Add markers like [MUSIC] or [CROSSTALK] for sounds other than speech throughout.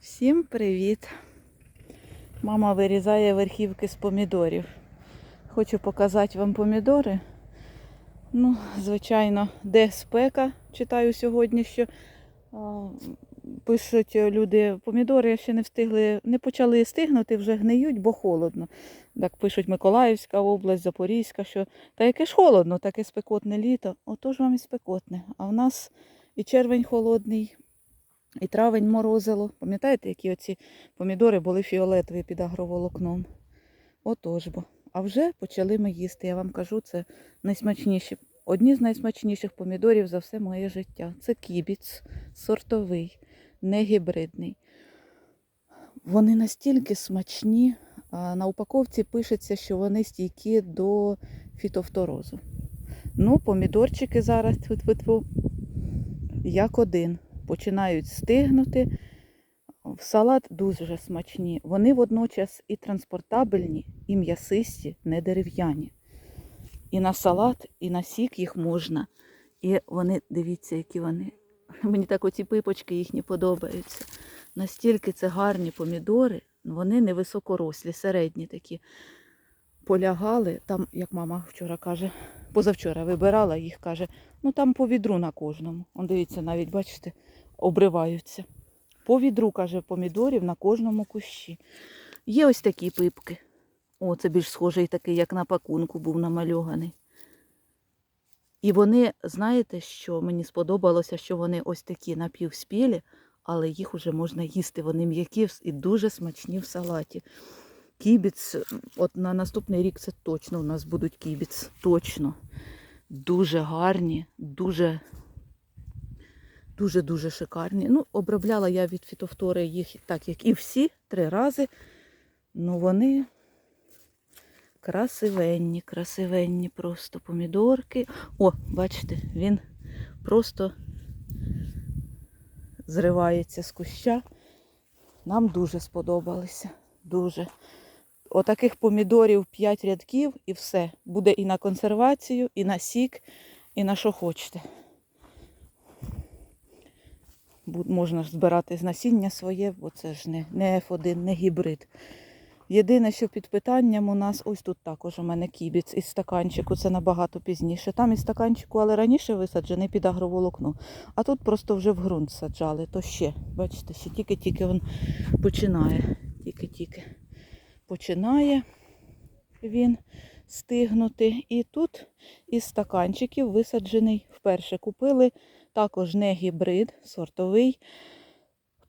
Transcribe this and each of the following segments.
Всім привіт! Мама вирізає верхівки з помідорів. Хочу показати вам помідори. Ну, звичайно, де спека, читаю сьогодні, що пишуть люди, помідори ще не встигли, не почали стигнути, вже гниють, бо холодно. Так пишуть Миколаївська область, Запорізька, що та яке ж холодно, таке спекотне літо. Отож вам і спекотне. А в нас і червень холодний, і травень морозило. Пам'ятаєте, які оці помідори були фіолетові під агроволокном? Отож бо. А вже почали ми їсти. Я вам кажу, це найсмачніші. Одні з найсмачніших помідорів за все моє життя. Це кібіц, сортовий, не гібридний. Вони настільки смачні. На упаковці пишеться, що вони стійкі до фітофторозу. Ну, помідорчики зараз як один починають стигнути. В салат дуже смачні. Вони водночас і транспортабельні, і м'ясисті, не дерев'яні. І на салат, і на сік їх можна. І вони, дивіться, які вони. [LAUGHS] Мені так оці пипочки їхні подобаються. Настільки це гарні помідори, вони невисокорослі, середні такі. Полягали, там, як мама вчора каже, позавчора вибирала їх, каже, ну там по відру на кожному. Он дивіться, навіть, бачите, обриваються. По відру, каже, помідорів на кожному кущі. Є ось такі пипки. О, це більш схожий такий, як на пакунку був намальований. І вони, знаєте, що мені сподобалося, що вони ось такі напівспілі, але їх уже можна їсти. Вони м'які і дуже смачні в салаті. Кібіц, от на наступний рік це точно у нас будуть кібіц. Точно. Дуже гарні, дуже дуже-дуже шикарні. Ну, обробляла я від фітофтори їх так, як і всі, три рази. Ну, вони красивенні, красивенні просто помідорки. О, бачите, він просто зривається з куща. Нам дуже сподобалися. Дуже. Отаких помідорів 5 рядків і все. Буде і на консервацію, і на сік, і на що хочете. Можна збирати з насіння своє, бо це ж не, не F1, не гібрид. Єдине, що під питанням у нас, ось тут також у мене кібіц із стаканчику, це набагато пізніше. Там із стаканчику, але раніше висаджений під агроволокно. А тут просто вже в ґрунт саджали, то ще, бачите, ще тільки-тільки він починає. Тільки-тільки починає він стигнути. І тут із стаканчиків висаджений вперше. Купили також не гібрид, сортовий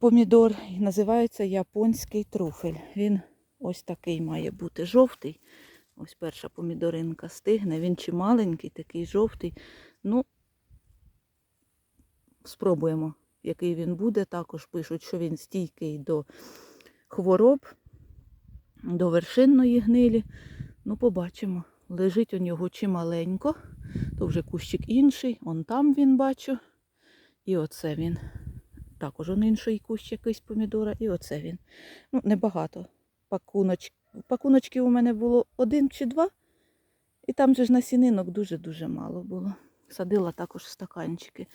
помідор. Називається японський труфель. Він ось такий має бути жовтий. Ось перша помідоринка стигне. Він чи маленький, такий жовтий. Ну, спробуємо, який він буде. Також пишуть, що він стійкий до хвороб, до вершинної гнилі. Ну, побачимо. Лежить у нього чималенько. То вже кущик інший. Он там він бачу. І оце він. Також он інший кущ якийсь помідора. І оце він. Ну, небагато. Пакуноч... Пакуночків у мене було один чи два. І там же ж насінинок дуже-дуже мало було. Садила також стаканчики.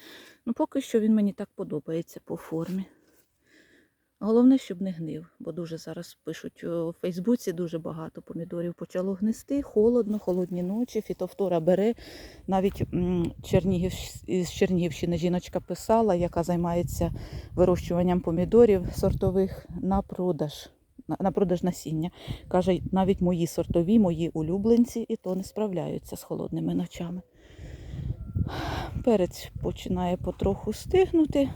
Ну, поки що він мені так подобається по формі. Головне, щоб не гнив, бо дуже зараз пишуть у Фейсбуці дуже багато помідорів почало гнисти, холодно, холодні ночі, фітофтора бере. Навіть Чернігів, із Чернігівщини жіночка писала, яка займається вирощуванням помідорів сортових на продаж. На продаж насіння. Каже, навіть мої сортові, мої улюбленці, і то не справляються з холодними ночами. Перець починає потроху стигнути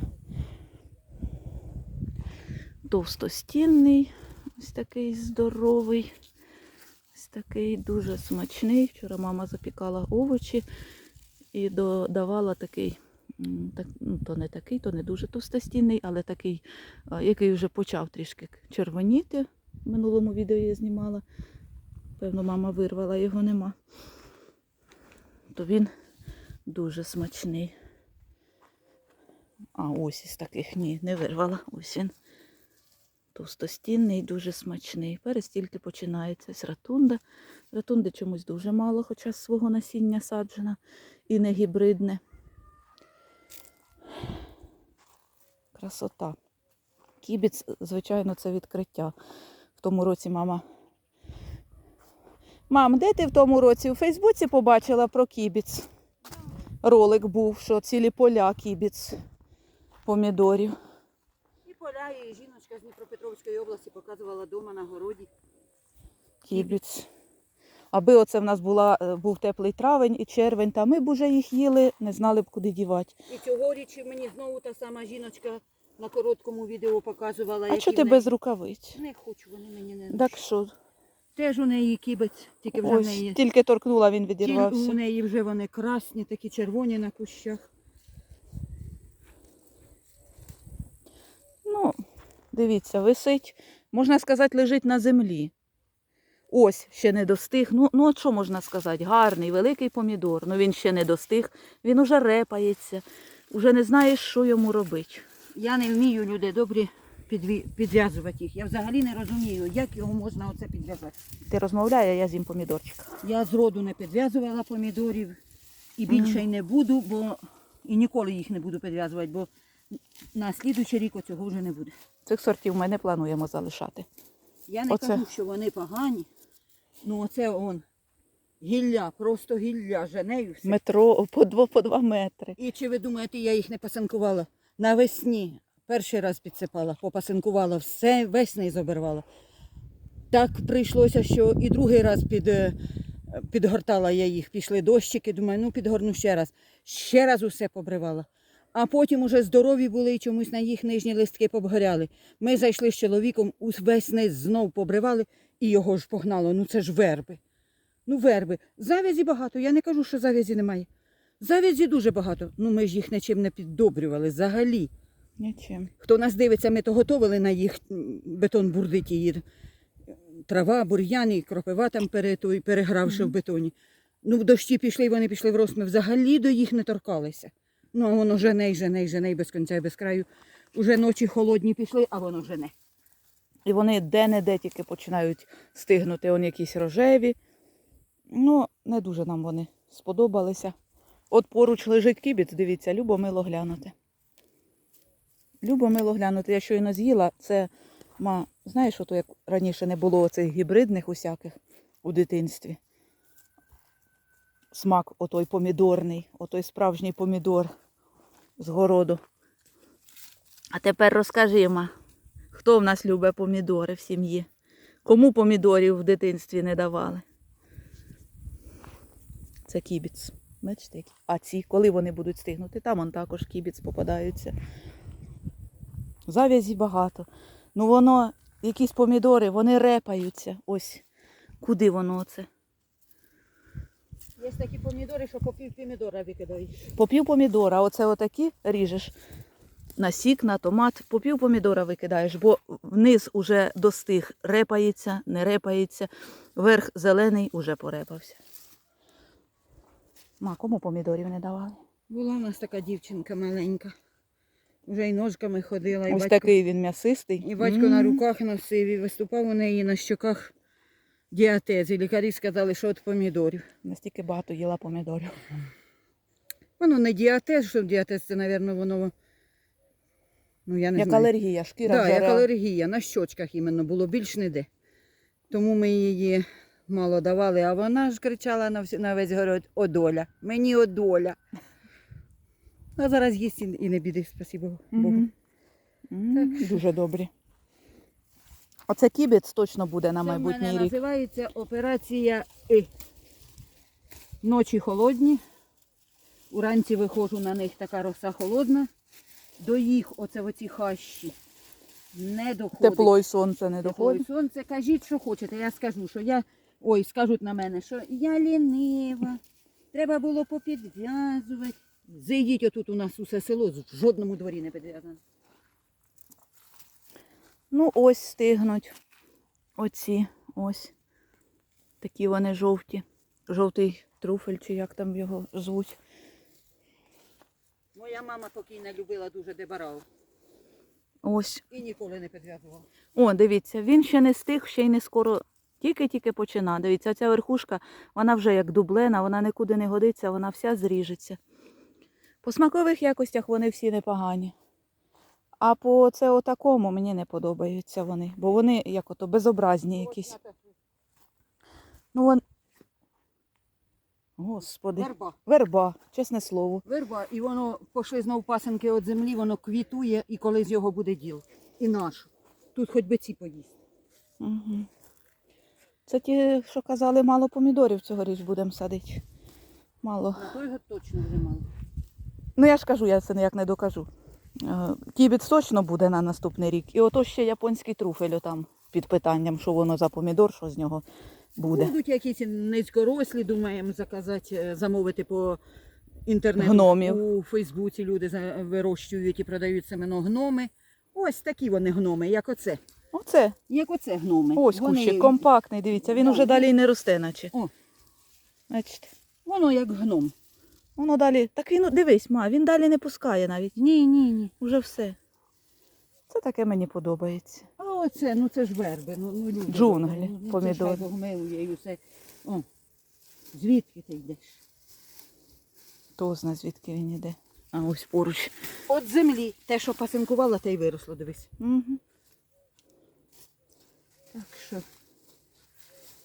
товстостінний, ось такий здоровий, ось такий дуже смачний. Вчора мама запікала овочі і додавала такий, так, ну, то не такий, то не дуже товстостінний, але такий, який вже почав трішки червоніти. В минулому відео я знімала. Певно, мама вирвала, його нема. То він дуже смачний. А ось із таких ні, не вирвала. Ось він товстостінний, дуже смачний. Перець тільки починається з ратунда. Ратунди чомусь дуже мало, хоча свого насіння саджена і не гібридне. Красота. Кібіц, звичайно, це відкриття. В тому році мама. Мам, де ти в тому році? У Фейсбуці побачила про кібіц. Ролик був, що цілі поля кібіц помідорів. І поля, і жіночка з Дніпропетровської області показувала дома на городі. Кібіц. Аби оце в нас була, е, був теплий травень і червень, та ми б уже їх їли, не знали б, куди дівати. І цьогоріч мені знову та сама жіночка на короткому відео показувала. А чого ти неї- без рукавиць? Не хочу, вони мені не Так що, Теж у неї кібець, тільки вже в неї. тільки торкнула, він відірвався. У неї вже вони красні, такі червоні на кущах. Ну, дивіться, висить, можна сказати, лежить на землі. Ось ще не достиг. Ну, ну що можна сказати? Гарний, великий помідор. Ну він ще не достиг, він уже репається, уже не знаєш, що йому робити. Я не вмію, люди добрі, підві- підв'язувати їх. Я взагалі не розумію, як його можна оце підв'язати. Ти розмовляє, я з'їм помідорчика. Я зроду не підв'язувала помідорів і більше й не буду, бо і ніколи їх не буду підв'язувати, бо на слідуючий рік оцього вже не буде. Цих сортів ми не плануємо залишати. Я не Оце. кажу, що вони погані. Ну оце он гілля, просто гілля, женею все. Метро по два, по два метри. І чи ви думаєте, я їх не пасинкувала? Навесні перший раз підсипала, попасинкувала, все весь забирвала. Так прийшлося, що і другий раз під, е, підгортала я їх, пішли дощики, думаю, ну підгорну ще раз. Ще раз усе побривала. А потім уже здорові були і чомусь на їх нижні листки побгоряли. Ми зайшли з чоловіком, весь низ знов побривали і його ж погнало. Ну це ж верби. Ну, верби. Завязі багато. Я не кажу, що завязі немає. Завязі дуже багато. Ну ми ж їх нічим не піддобрювали взагалі. Нічим. Хто нас дивиться, ми то готовили на їх бетон бурдить її. Трава, бур'ян і кропива там пере, той, перегравши в бетоні. Ну, в дощі пішли, і вони пішли в рост. Ми взагалі до їх не торкалися. Ну, а воно жене, й жене, й жене, й без кінця, і без краю. Уже ночі холодні пішли, а воно жене. І вони де-не-де тільки починають стигнути, он якісь рожеві. Ну, не дуже нам вони сподобалися. От поруч лежить кібіць, дивіться, любо мило глянути. Любо мило глянути. Я щойно з'їла, це, ма, знаєш, ото як раніше не було оцих гібридних усяких у дитинстві. Смак отой помідорний, отой справжній помідор з городу. А тепер розкажи, ма, хто в нас любить помідори в сім'ї? Кому помідорів в дитинстві не давали? Це кібіц. Бачите? А ці, коли вони будуть стигнути, там он також кібіц попадаються. Завязі багато. Ну воно, якісь помідори, вони репаються. Ось куди воно оце. Є такі помідори, що по пів помідора викидаєш. По пів помідора, оце отакі ріжеш на сік, на томат, по пів помідора викидаєш, бо вниз уже достиг, репається, не репається, верх зелений уже порепався. Ма, кому помідорів не давали? Була в нас така дівчинка маленька. Вже й ножками ходила, і Ось батько, такий він м'ясистий. і батько на руках носив, і виступав у неї на щоках діатез. І лікарі сказали, що від помідорів. Настільки багато їла помідорів. Воно не діатез, що діатез, це, мабуть, воно. Ну, я не Як знаю. алергія, шкіра Так, як алергія, на щочках іменно було, більш не де. Тому ми її мало давали, а вона ж кричала на, всі, на весь город одоля. Мені одоля. А зараз їсть і, не біди, спасибо Богу. Мгм. М, Дуже добрі. Оце кібець точно буде на Це в мене майбутній рік. називається операція И. Ночі холодні. Уранці виходжу на них така роса холодна. До їх оце в оці хащі не доходить. Тепло і сонце не Тепло і доходить. сонце, кажіть, що хочете. Я скажу, що я. Ой, скажуть на мене, що я лінива. Треба було попідв'язувати. Зайдіть отут у нас усе село, в жодному дворі не підв'язане. Ну, ось стигнуть. Оці, ось. Такі вони жовті. Жовтий труфель, чи як там його звуть. Моя мама покійна любила дуже дебарау Ось. і ніколи не підв'язувала. О, дивіться, він ще не стиг, ще й не скоро. Тільки-тільки почина. Дивіться, ця верхушка, вона вже як дублена, вона нікуди не годиться, вона вся зріжеться. По смакових якостях вони всі непогані. А по це отакому мені не подобаються вони, бо вони як ото безобразні якісь. Ну вон. Господи. Верба. Верба, чесне слово. Верба, і воно пошли знов пасенки від землі, воно квітує і коли з його буде діл. І наш. Тут хоч би ці поїсти. Угу. Це ті, що казали, мало помідорів цьогоріч будемо садити. Мало. На той точно вже мало. Ну я ж кажу, я це ніяк не докажу. Е, Кібіц точно буде на наступний рік. І ото ще японський труфель там під питанням, що воно за помідор, що з нього буде. Будуть якісь низькорослі, думаємо, заказати, е, замовити по інтернету. Гномів. У Фейсбуці люди вирощують і продають семено гноми. Ось такі вони гноми, як оце. Оце, Як оце гноми. ось Вони- кущик, компактний, дивіться, він Да, уже далі й не росте, наче. О. Бачите. Воно як гном. Воно далі. Так він, дивись, ма, він далі не пускає навіть. Ні, ні, ні. Уже все. Це таке мені подобається. А оце, ну це ж верби. Ну, ну, люди, Джунглі, ну, ну, помідори. Це ж хай Бог милує і все. О, звідки ти йдеш? Хто зна, звідки він іде. А ось поруч. От землі. Те, що пасинкувала, те й виросло, дивись. Угу. Так що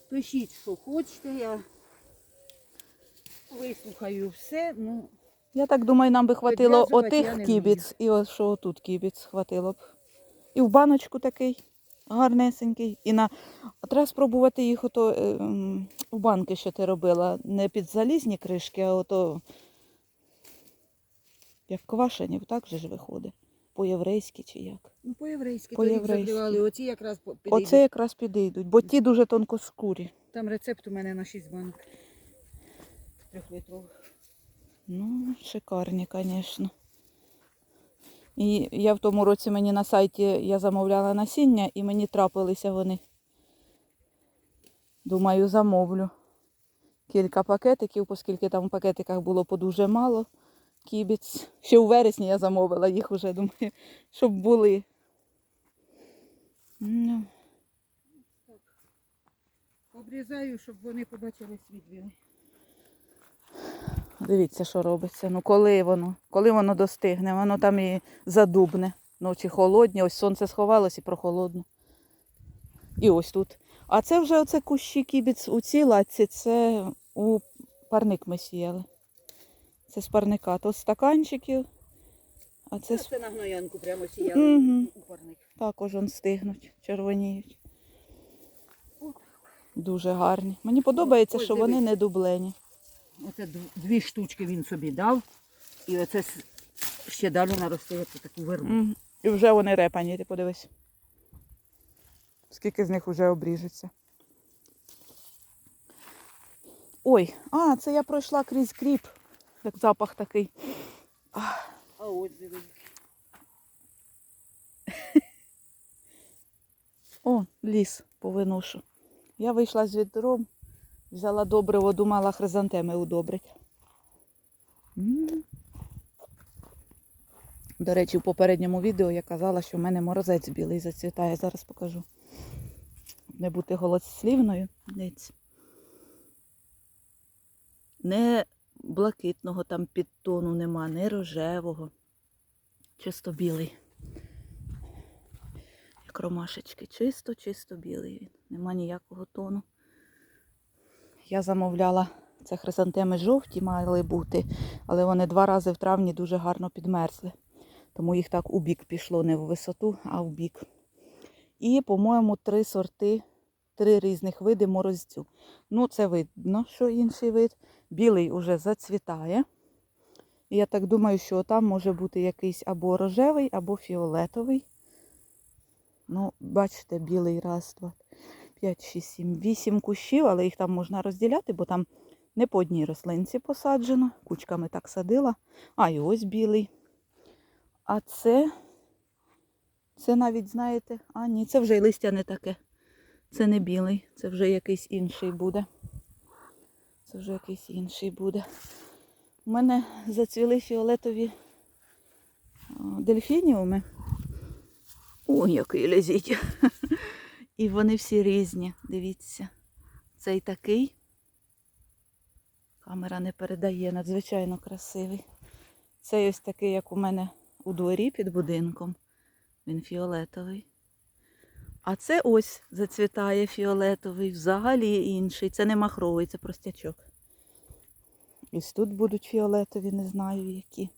пишіть, що хочете, я вислухаю все. Ну, Я так думаю, нам би хватило отих не кібіц і ось що тут кібіц хватило б. І в баночку такий гарнесенький. І на треба спробувати їх ото е, м, банки, що ти робила, не під залізні кришки, а ото як квашені, так же ж виходить. По-єврейськи чи як. ну по-єврейськи, По-єврейськи. Оці якраз підійдуть. Оце якраз підійдуть, бо ті дуже тонкоскурі. Там рецепт у мене на 6 банок. Трьохлітрових. Ну, шикарні, звісно. І я в тому році мені на сайті я замовляла насіння і мені трапилися вони. Думаю, замовлю. Кілька пакетиків, оскільки там в пакетиках було по дуже мало. Кібіць. Ще у вересні я замовила їх уже, думаю, щоб були. Ну, Обрізаю, щоб вони побачили світ білий. Дивіться, що робиться. Ну коли воно? Коли воно достигне? Воно там і задубне. Ночі холодні, ось сонце сховалось і прохолодно. І ось тут. А це вже оце кущі кібіц у цій латці, це у парник ми сіяли. Це з парника. То з стаканчиків, а це Це, на гноянку прямо сіяли Мгм. у парник. також он стигнуть, червоніють. Дуже гарні. Мені подобається, що вони не дублені. Оце дві штучки він собі дав. І оце ще далі наростив оце таку вербу. І вже вони репані, ти подивись. Скільки з них вже обріжеться. Ой, а, це я пройшла крізь кріп. Як запах такий. А ось дивись. О, ліс повиношу. Я вийшла з відром, взяла добриво, думала хризантеми удобрить. До речі, в попередньому відео я казала, що в мене морозець білий зацвітає. Зараз покажу. Не бути голослівною. Не блакитного там підтону нема, не рожевого. Чисто білий. Як ромашечки. Чисто, чисто білий він. Нема ніякого тону. Я замовляла це хризантеми жовті мали бути, але вони два рази в травні дуже гарно підмерзли. Тому їх так у бік пішло не в висоту, а в бік. І, по-моєму, три сорти, три різних види морозцю. Ну, це видно, що інший вид. Білий уже зацвітає. І я так думаю, що там може бути якийсь або рожевий, або фіолетовий. Ну, бачите, білий раз, два, п'ять, шість, сім, вісім кущів, але їх там можна розділяти, бо там не по одній рослинці посаджено. Кучками так садила. А, і ось білий. А це, це навіть, знаєте, а ні, це вже й листя не таке. Це не білий, це вже якийсь інший буде. Це вже якийсь інший буде. У мене зацвіли фіолетові дельфініуми. Ой, який лезіть. [LAUGHS] І вони всі різні. Дивіться. Цей такий. Камера не передає, надзвичайно красивий. Цей ось такий, як у мене у дворі під будинком. Він фіолетовий. А це ось зацвітає фіолетовий, взагалі інший. Це не махровий, це простячок. Ось тут будуть фіолетові, не знаю які.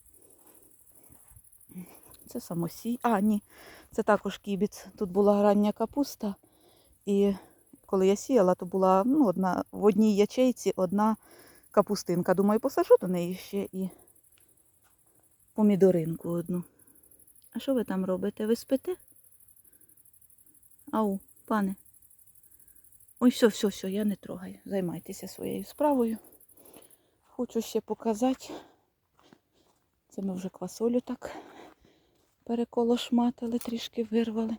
Це самосій. А, ні, це також кібіц. Тут була рання капуста. І коли я сіяла, то була ну, одна, в одній ячейці одна капустинка. Думаю, посажу до неї ще і помідоринку одну. А що ви там робите? Ви спите? Ау, пане. Ой, все, все, все, я не трогаю. Займайтеся своєю справою. Хочу ще показати. Це ми вже квасолю так переколошматили, трішки вирвали.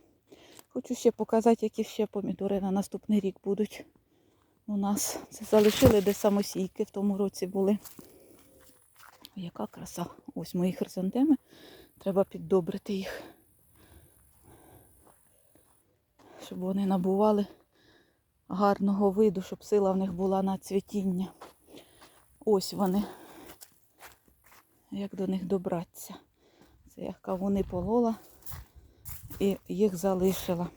Хочу ще показати, які ще помідори на наступний рік будуть у нас. Це залишили, де самосійки в тому році були. Яка краса. Ось мої хризантеми. Треба піддобрити їх. Щоб вони набували гарного виду, щоб сила в них була на цвітіння. Ось вони. Як до них добратися. Це я кавуни полола і їх залишила.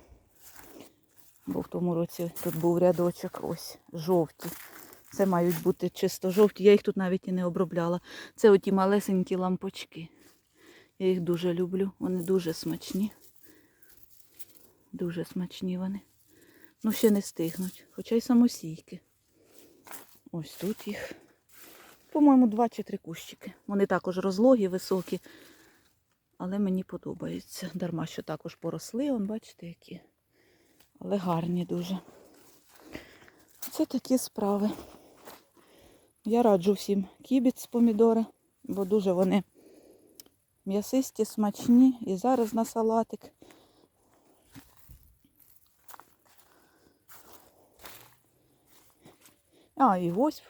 Бо в тому році тут був рядочок ось жовті. Це мають бути чисто жовті. Я їх тут навіть і не обробляла. Це оті малесенькі лампочки. Я їх дуже люблю. Вони дуже смачні. Дуже смачні вони. Ну, ще не стигнуть. Хоча й самосійки. Ось тут їх. По-моєму, два чи три кущики. Вони також розлогі, високі. Але мені подобаються. Дарма, що також поросли, он, бачите, які. Але гарні дуже. Це такі справи. Я раджу всім кібіц помідори, бо дуже вони м'ясисті, смачні. І зараз на салатик. А, і ось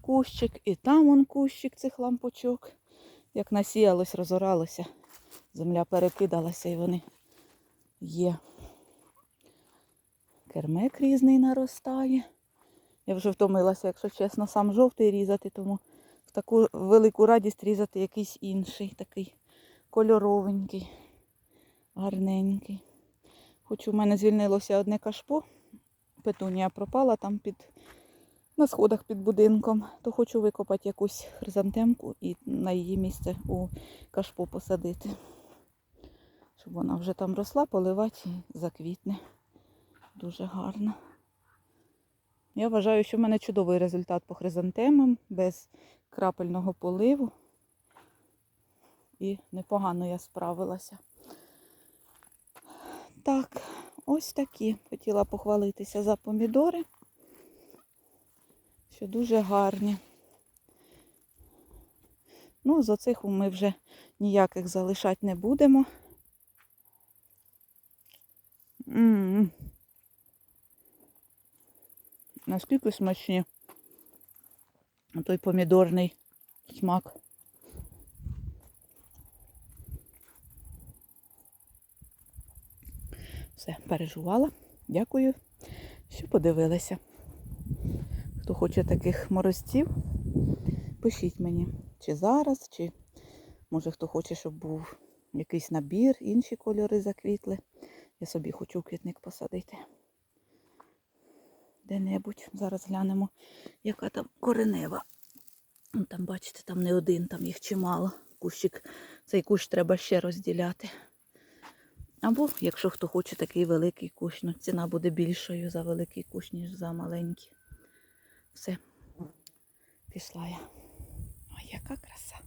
кущик, і там он кущик цих лампочок. Як насіялось, розоралося. Земля перекидалася і вони є. Кермек різний наростає. Я вже втомилася, якщо чесно, сам жовтий різати, тому в таку велику радість різати якийсь інший, такий кольоровенький, гарненький. Хоч у мене звільнилося одне кашпо, петунія пропала там під, на сходах під будинком, то хочу викопати якусь хризантемку і на її місце у кашпо посадити. Щоб вона вже там росла, поливати заквітне. Дуже гарно. Я вважаю, що в мене чудовий результат по хризантемам, без крапельного поливу. І непогано я справилася. Так, ось такі. Хотіла похвалитися за помідори, що дуже гарні. Ну, з оцих ми вже ніяких залишати не будемо. М-м. Наскільки смачні. Той помідорний смак. Все, пережувала. Дякую, що подивилися. Хто хоче таких морозців, пишіть мені, чи зараз, чи може хто хоче, щоб був якийсь набір, інші кольори заквітли. Я собі хочу квітник посадити. Де-небудь. Зараз глянемо, яка там коренева. Ну, Там, бачите, там не один, там їх чимало. Кущик, цей кущ треба ще розділяти. Або, якщо хто хоче такий великий кущ, ну ціна буде більшою за великий кущ, ніж за маленький. Все, пішла я. Ой, яка краса.